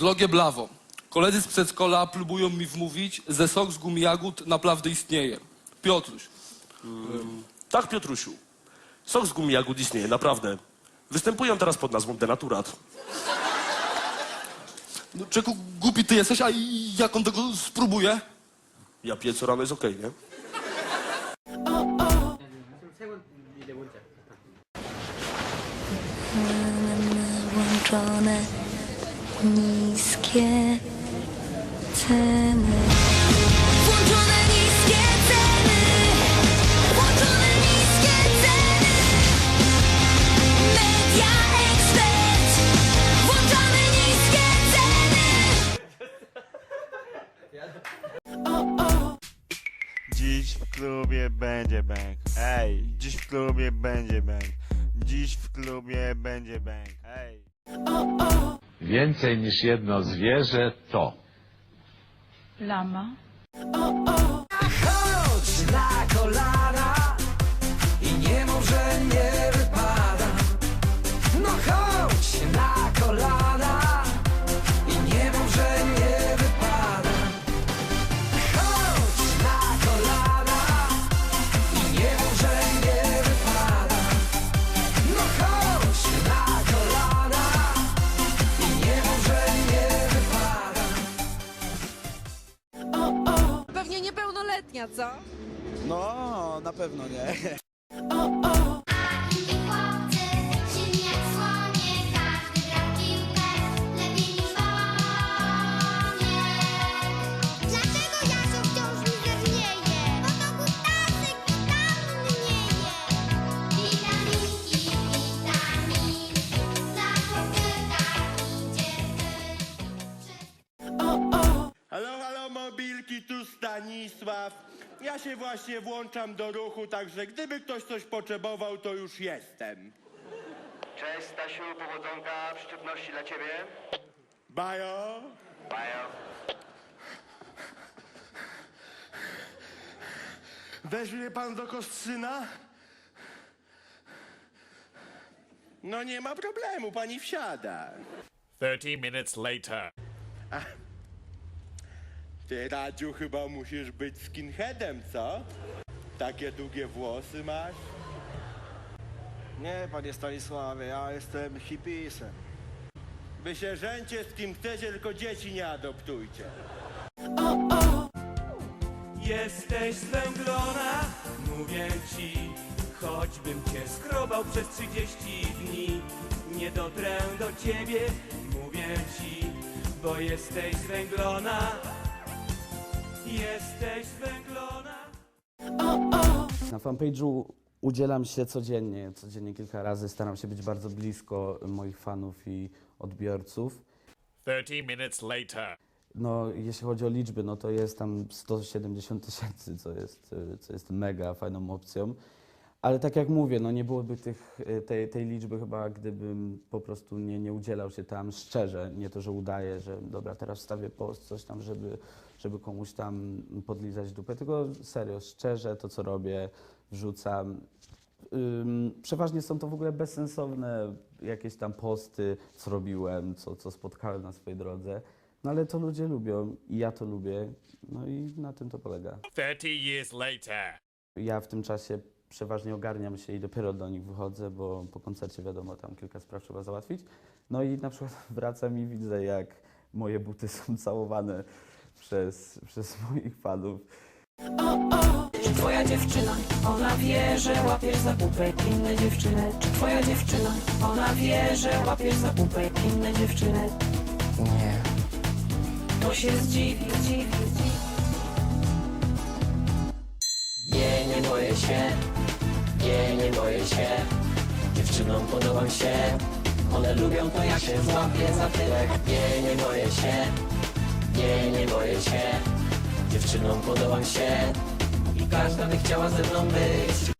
Drogie Blawo, koledzy z przedszkola próbują mi wmówić, że sok z gumi jagód naprawdę istnieje. Piotruś, Tak, Piotrusiu. Sok z gumi jagód istnieje, naprawdę. Występują teraz pod nazwą denaturat. no, czeku głupi ty jesteś, a jak on tego spróbuje? Ja piję co rano jest okej, nie? włączone niskie ceny. Włączone niskie ceny. Włączone niskie ceny. Media Expert. Włączone niskie ceny. Dziś w klubie będzie bang. Ej, dziś w klubie będzie bang. Dziś w klubie będzie bang. Ej. Więcej niż jedno zwierzę to. Lama. Chodź na kolana co? No, na pewno nie. Stanisław. Ja się właśnie włączam do ruchu, także gdyby ktoś coś potrzebował, to już jestem. Cześć Stasiu, powodzonka, przyczepności dla ciebie. Bajo. Bajo. Weźmie pan do Kostrzyna? No nie ma problemu, pani wsiada. 30 minutes later. Ty, Radziu, chyba musisz być skinheadem, co? Takie długie włosy masz? Nie, panie Stanisławie, ja jestem hipisem. Wy się żęcie z kim chcecie, tylko dzieci nie adoptujcie. Jesteś zwęglona, mówię ci, choćbym cię skrobał przez 30 dni. Nie dotrę do ciebie, mówię ci, bo jesteś zwęglona. Jesteś zwęglona. Na fanpage'u udzielam się codziennie, codziennie kilka razy. Staram się być bardzo blisko moich fanów i odbiorców. 30 minutes later. No, jeśli chodzi o liczby, no to jest tam 170 tysięcy, co jest, co jest mega fajną opcją. Ale tak jak mówię, no nie byłoby tych, y, tej, tej liczby chyba, gdybym po prostu nie, nie udzielał się tam szczerze. Nie to, że udaję, że dobra, teraz wstawię post, coś tam, żeby, żeby komuś tam podlizać dupę, tylko serio, szczerze to, co robię, wrzucam. Ym, przeważnie są to w ogóle bezsensowne jakieś tam posty, co robiłem, co, co spotkałem na swojej drodze. No ale to ludzie lubią i ja to lubię, no i na tym to polega. 30 years later. Ja w tym czasie przeważnie ogarniam się i dopiero do nich wychodzę, bo po koncercie wiadomo, tam kilka spraw trzeba załatwić. No i na przykład wracam i widzę, jak moje buty są całowane przez, przez moich fanów. Czy twoja dziewczyna, ona wie, że łapiesz za pupę inne dziewczyny? Czy twoja dziewczyna, ona wie, że łapiesz za pupę inne dziewczyny? Nie. To się zdziwi, zdziwi, zdziwi. Nie, nie boję się, nie, nie boję się. Dziewczynom podobam się, one lubią to, jak się złapię za tyłek. Nie, nie boję się, nie, nie boję się. Dziewczynom podobam się i każda by chciała ze mną być.